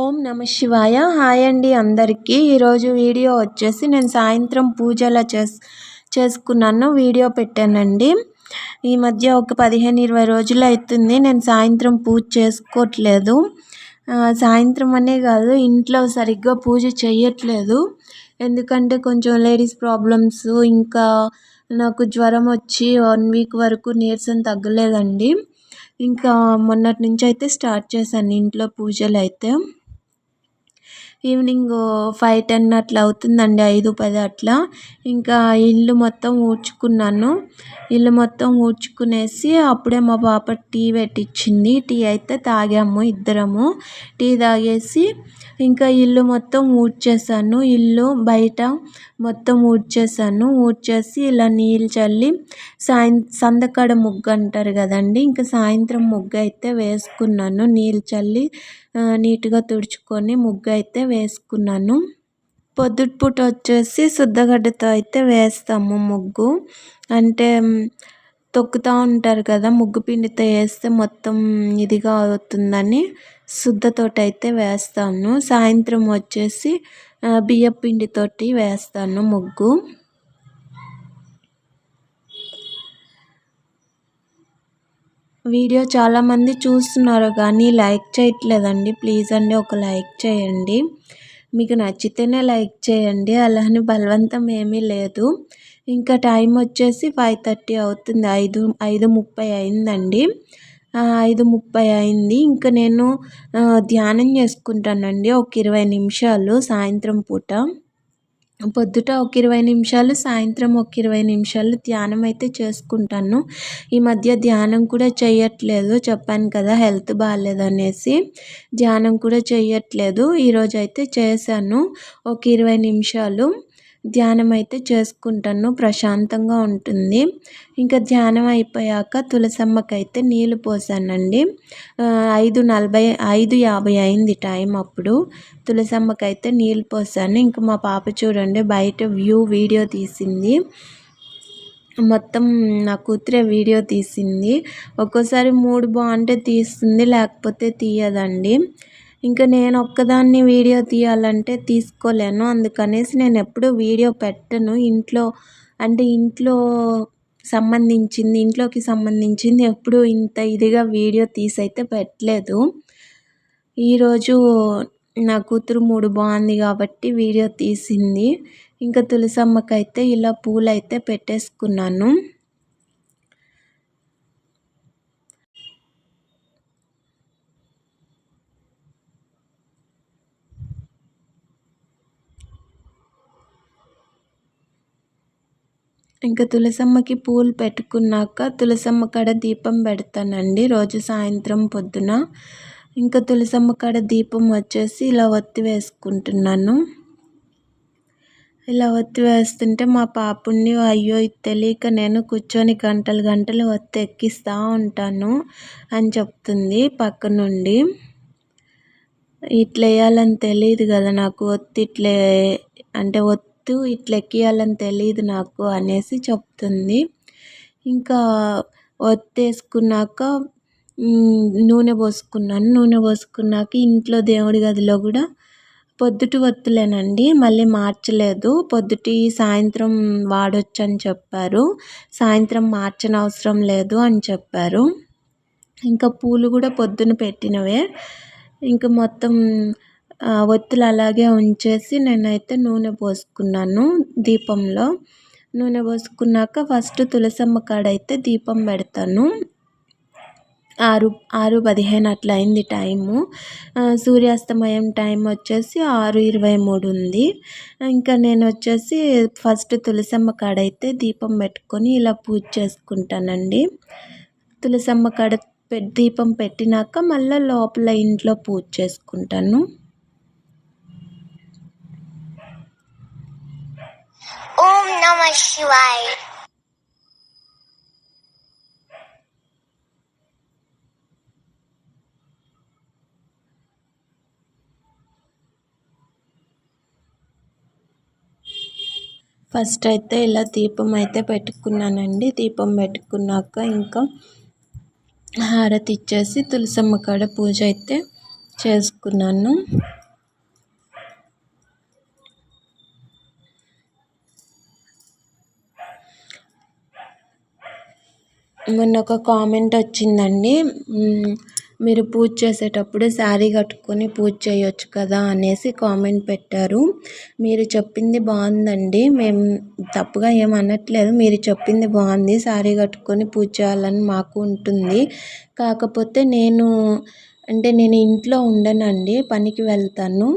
ఓం నమ శివాయ. హాయ్ అండి అందరికీ. ఈరోజు వీడియో వచ్చేసి నేను సాయంత్రం పూజలా చేస్ చేసుకున్నాను వీడియో పెట్టానండి. ఈ మధ్య ఒక పదిహేను ఇరవై రోజులు అవుతుంది నేను సాయంత్రం పూజ చేసుకోవట్లేదు. సాయంత్రం అనే కాదు ఇంట్లో సరిగ్గా పూజ చేయట్లేదు ఎందుకంటే కొంచెం లేడీస్ ప్రాబ్లమ్స్ ఇంకా నాకు జ్వరం వచ్చి వన్ వీక్ వరకు నీరసం తగ్గలేదండి. ఇంకా మొన్నటి నుంచి అయితే స్టార్ట్ చేశాను ఇంట్లో పూజలు అయితే. ఈవినింగ్ ఫైవ్ టెన్ అట్లా అవుతుందండి ఐదు పది అట్లా. ఇంకా ఇల్లు మొత్తం ఊడ్చుకున్నాను. ఇల్లు మొత్తం ఊడ్చుకునేసి అప్పుడే మా పాప టీ పెట్టించింది టీ అయితే తాగాము ఇద్దరము. టీ తాగేసి ఇంకా ఇల్లు మొత్తం ఊడ్చేసాను. ఇల్లు బయట మొత్తం ఊడ్చేసాను. ఊడ్చేసి ఇలా నీళ్ళు చల్లి సాయం సందకాడ ముగ్గు అంటారు కదండి. ఇంకా సాయంత్రం ముగ్గు అయితే వేసుకున్నాను. నీళ్ళు చల్లి నీట్గా తుడుచుకొని ముగ్గు అయితే వేసుకున్నాను. పొద్దుటిపూట వచ్చేసి శుద్ధగడ్డతో అయితే వేస్తాము ముగ్గు. అంటే తొక్కుతూ ఉంటారు కదా ముగ్గు పిండితో వేస్తే మొత్తం ఇదిగా అవుతుందని శుద్ధతోటి అయితే వేస్తాను. సాయంత్రం వచ్చేసి బియ్యం పిండితోటి వేస్తాను ముగ్గు. వీడియో చాలామంది చూస్తున్నారు కానీ లైక్ చేయట్లేదండి. ప్లీజ్ అండి ఒక లైక్ చేయండి. మీకు నచ్చితేనే లైక్ చేయండి. అలా అని బలవంతం ఏమీ లేదు. ఇంకా టైం వచ్చేసి ఫైవ్ థర్టీ అవుతుంది. ఐదు ఐదు ముప్పై అయిందండి. ఐదు ముప్పై అయింది. ఇంకా నేను ధ్యానం చేసుకుంటానండి. ఒక ఇరవై నిమిషాలు సాయంత్రం పూట. పొద్దుట ఒక ఇరవై నిమిషాలు సాయంత్రం ఒక ఇరవై నిమిషాలు ధ్యానం అయితే చేసుకుంటాను. ఈ మధ్య ధ్యానం కూడా చేయట్లేదు చెప్పాను కదా హెల్త్ బాగాలేదు అనేసి ధ్యానం కూడా చేయట్లేదు ఈరోజు అయితే చేశాను. ఒక ఇరవై నిమిషాలు. ధ్యానం అయితే చేసుకుంటాను. ప్రశాంతంగా ఉంటుంది. ఇంకా ధ్యానం అయిపోయాక తులసమ్మకి అయితే నీళ్ళు పోసానండి. ఐదు నలభై ఐదు యాభై అయింది టైం అప్పుడు. తులసమ్మకి అయితే నీళ్ళు పోసాను. ఇంకా మా పాప చూడండి బయట వ్యూ వీడియో తీసింది. మొత్తం నా కూతురే వీడియో తీసింది. ఒక్కోసారి మూడు బాగుంటే తీస్తుంది లేకపోతే తీయదండి. ఇంకా నేను ఒక్కదాన్ని వీడియో తీయాలంటే తీసుకోలేను. అందుకనేసి నేను ఎప్పుడు వీడియో పెట్టను. ఇంట్లో అంటే ఇంట్లో సంబంధించింది ఇంట్లోకి సంబంధించింది ఎప్పుడు ఇంత ఇదిగా వీడియో తీసి అయితే పెట్టలేదు. ఈరోజు నా కూతురు మూడు బాగుంది కాబట్టి వీడియో తీసింది. ఇంకా తులసమ్మకైతే ఇలా పూలైతే పెట్టేసుకున్నాను. ఇంకా తులసమ్మకి పూలు పెట్టుకున్నాక తులసమ్మ కాడ దీపం పెడతానండి రోజు సాయంత్రం పొద్దున. ఇంకా తులసమ్మ కాడ దీపం వచ్చేసి ఇలా ఒత్తి వేసుకుంటున్నాను. ఇలా ఒత్తి వేస్తుంటే మా పాపుణ్ణి అయ్యో ఇది తెలియక నేను కూర్చొని గంటలు గంటలు ఒత్తి ఎక్కిస్తూ ఉంటాను అని చెప్తుంది పక్క నుండి ఇట్లా వేయాలని తెలియదు కదా నాకు ఒత్తి ఇట్లే అంటే ఒత్తి ఎత్తు ఇట్లా ఎక్కియాలని తెలియదు నాకు అనేసి చెప్తుంది. ఇంకా ఒత్తేసుకున్నాక నూనె పోసుకున్నాను. నూనె పోసుకున్నాక ఇంట్లో దేవుడి గదిలో కూడా పొద్దుటి ఒత్తులేనండి మళ్ళీ మార్చలేదు. పొద్దుటి సాయంత్రం వాడొచ్చు అని చెప్పారు. సాయంత్రం మార్చనవసరం లేదు అని చెప్పారు. ఇంకా పూలు కూడా పొద్దున పెట్టినవే. ఇంకా మొత్తం ఒత్తులు అలాగే ఉంచేసి నేనైతే నూనె పోసుకున్నాను దీపంలో. నూనె పోసుకున్నాక ఫస్ట్ తులసమ్మ కాడ అయితే దీపం పెడతాను. ఆరు ఆరు పదిహేను అట్లా అయింది టైము. సూర్యాస్తమయం టైం వచ్చేసి ఆరు ఇరవై మూడు ఉంది. ఇంకా నేను వచ్చేసి ఫస్ట్ తులసమ్మ కాడ అయితే దీపం పెట్టుకొని ఇలా పూజ చేసుకుంటానండి. తులసమ్మ కాడ దీపం పెట్టినాక మళ్ళీ లోపల ఇంట్లో పూజ చేసుకుంటాను ఓం నమ శివాయ ఫస్ట్ అయితే ఇలా దీపం అయితే పెట్టుకున్నానండి. దీపం పెట్టుకున్నాక ఇంకా హారతి ఇచ్చేసి తులసమ్మ కాడ పూజ అయితే చేసుకున్నాను. మొన్న ఒక కామెంట్ వచ్చిందండి. మీరు పూజ చేసేటప్పుడు శారీ కట్టుకొని పూజ చేయొచ్చు కదా అనేసి కామెంట్ పెట్టారు. మీరు చెప్పింది బాగుందండి. మేము తప్పుగా ఏం అనట్లేదు. మీరు చెప్పింది బాగుంది. శారీ కట్టుకొని పూజ చేయాలని మాకు ఉంటుంది. కాకపోతే నేను అంటే నేను ఇంట్లో ఉండనండి. పనికి వెళ్తాను.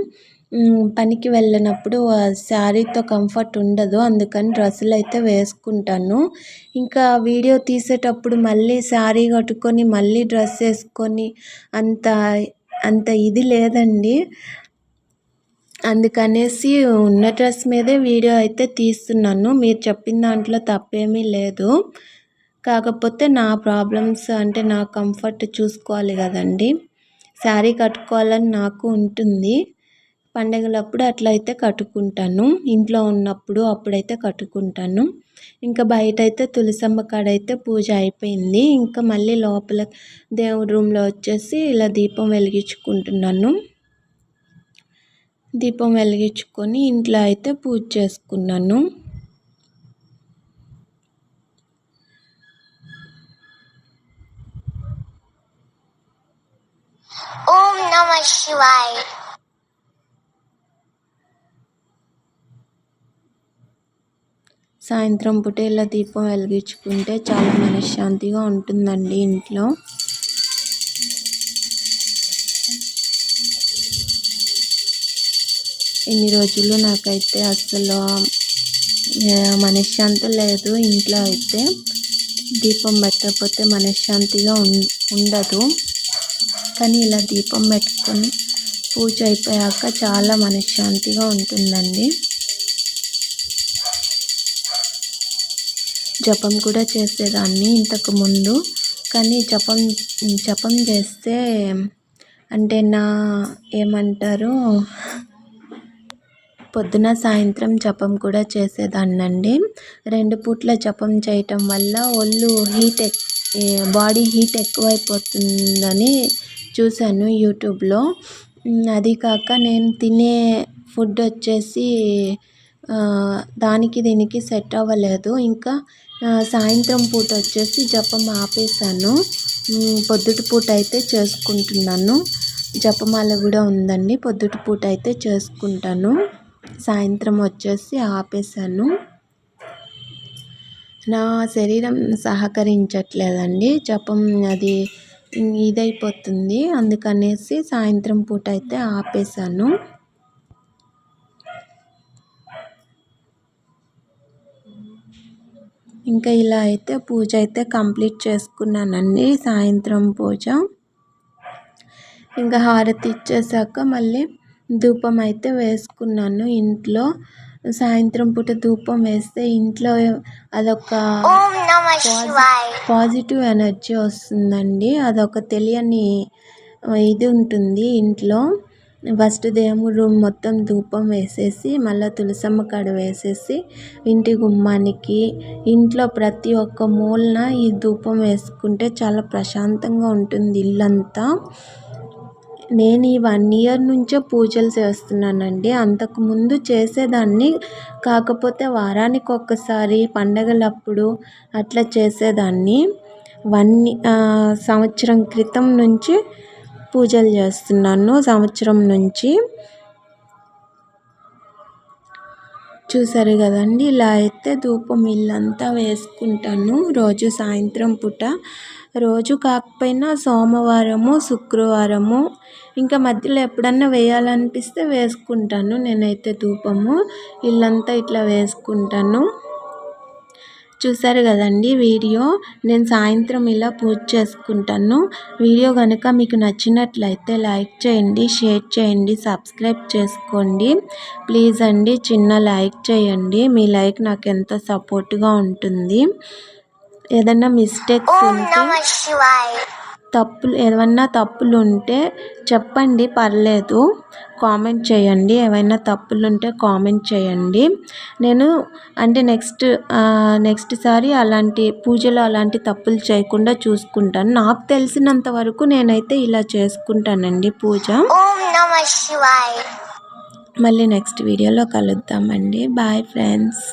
పనికి వెళ్ళినప్పుడు ఆ శారీతో కంఫర్ట్ ఉండదు. అందుకని డ్రెస్సులు అయితే వేసుకుంటాను. ఇంకా వీడియో తీసేటప్పుడు మళ్ళీ శారీ కట్టుకొని మళ్ళీ డ్రెస్ వేసుకొని అంత అంత ఇది లేదండి. అందుకనేసి ఉన్న డ్రెస్ మీదే వీడియో అయితే తీస్తున్నాను. మీరు చెప్పిన దాంట్లో తప్పేమీ లేదు. కాకపోతే నా ప్రాబ్లమ్స్ అంటే నా కంఫర్ట్ చూసుకోవాలి కదండి. శారీ కట్టుకోవాలని నాకు ఉంటుంది. పండగలప్పుడు అట్లా అయితే కట్టుకుంటాను. ఇంట్లో ఉన్నప్పుడు అప్పుడైతే కట్టుకుంటాను. ఇంకా బయట అయితే తులసమ్మ కాడ అయితే పూజ అయిపోయింది. ఇంకా మళ్ళీ లోపల దేవుడి రూమ్లో వచ్చేసి ఇలా దీపం వెలిగించుకుంటున్నాను. దీపం వెలిగించుకొని ఇంట్లో అయితే పూజ చేసుకున్నాను. ఓం నమ Shivaya. సాయంత్రం పూట ఇలా దీపం వెలిగించుకుంటే చాలా మనశ్శాంతిగా ఉంటుందండి ఇంట్లో. ఇన్ని రోజులు నాకైతే అసలు మనశ్శాంతి లేదు ఇంట్లో అయితే. దీపం పెట్టకపోతే మనశ్శాంతిగా ఉం- ఉండదు. కానీ ఇలా దీపం పెట్టుకొని పూజ అయిపోయాక చాలా మనశ్శాంతిగా ఉంటుందండి. జపం కూడా చేసేదాన్ని ఇంతకు ముందు. కానీ జపం జపం చేస్తే అంటే నా ఏమంటారు? పొద్దున సాయంత్రం జపం కూడా చేసేదాన్నండి. రెండు పూట్ల జపం చేయటం వల్ల ఒళ్ళు హీట్ ఎక్ బాడీ హీట్ ఎక్కువైపోతుందని చూశాను యూట్యూబ్లో. అది కాక నేను తినే ఫుడ్ వచ్చేసి దానికి దీనికి సెట్ అవ్వలేదు. ఇంకా సాయంత్రం పూట వచ్చేసి జపం ఆపేసాను పొద్దుటి పూట అయితే చేసుకుంటున్నాను. జపమాల కూడా ఉందండి. పొద్దుటి పూట అయితే చేసుకుంటాను. సాయంత్రం వచ్చేసి ఆపేసాను నా శరీరం సహకరించట్లేదండి. జపం అది ఇదైపోతుంది. అందుకనేసి సాయంత్రం పూట అయితే ఆపేసాను ఇంకా ఇలా అయితే పూజ అయితే కంప్లీట్ చేసుకున్నానండి సాయంత్రం పూజ. ఇంకా హారతి ఇచ్చేసాక మళ్ళీ ధూపం అయితే వేసుకున్నాను ఇంట్లో. సాయంత్రం పూట ధూపం వేస్తే ఇంట్లో అదొక. పాజిటివ్ ఎనర్జీ వస్తుందండి. అదొక తెలియని ఇది ఉంటుంది ఇంట్లో. ఫస్ట్ దేవుడి రూమ్ మొత్తం ధూపం వేసేసి మళ్ళీ తులసమ్మ కాడ వేసేసి ఇంటి గుమ్మానికి ఇంట్లో ప్రతి ఒక్క మూలన ఈ ధూపం వేసుకుంటే చాలా ప్రశాంతంగా ఉంటుంది ఇల్లంతా. నేను ఈ వన్ ఇయర్ నుంచే పూజలు చేస్తున్నానండి. అంతకుముందు చేసేదాన్ని కాకపోతే వారానికి ఒక్కసారి పండగలప్పుడు అట్లా చేసేదాన్ని. వన్ సంవత్సరం క్రితం నుంచి పూజలు చేస్తున్నాను సంవత్సరం నుంచి. చూసారు కదండి ఇలా అయితే ధూపం ఇల్లంతా వేసుకుంటాను రోజు సాయంత్రం పూట. రోజు కాకపోయినా సోమవారము శుక్రవారము ఇంకా మధ్యలో ఎప్పుడన్నా వేయాలనిపిస్తే వేసుకుంటాను. నేనైతే ధూపము ఇల్లంతా ఇట్లా వేసుకుంటాను. చూసారు కదండి వీడియో. నేను సాయంత్రం ఇలా పూజ చేసుకుంటాను. వీడియో కనుక మీకు నచ్చినట్లయితే లైక్ చేయండి షేర్ చేయండి సబ్స్క్రైబ్ చేసుకోండి. ప్లీజ్ అండి చిన్న లైక్ చేయండి. మీ లైక్ నాకు ఎంతో సపోర్ట్గా ఉంటుంది. ఏదైనా మిస్టేక్స్ ఉంటే. తప్పులు ఏమన్నా తప్పులు ఉంటే చెప్పండి పర్లేదు. కామెంట్ చేయండి. ఏమైనా తప్పులు ఉంటే కామెంట్ చేయండి. నేను అంటే నెక్స్ట్ నెక్స్ట్ సారి అలాంటి పూజలో అలాంటి తప్పులు చేయకుండా చూసుకుంటాను. నాకు తెలిసినంత వరకు నేనైతే ఇలా చేసుకుంటానండి పూజ. మళ్ళీ నెక్స్ట్ వీడియోలో కలుద్దామండి. Bye friends.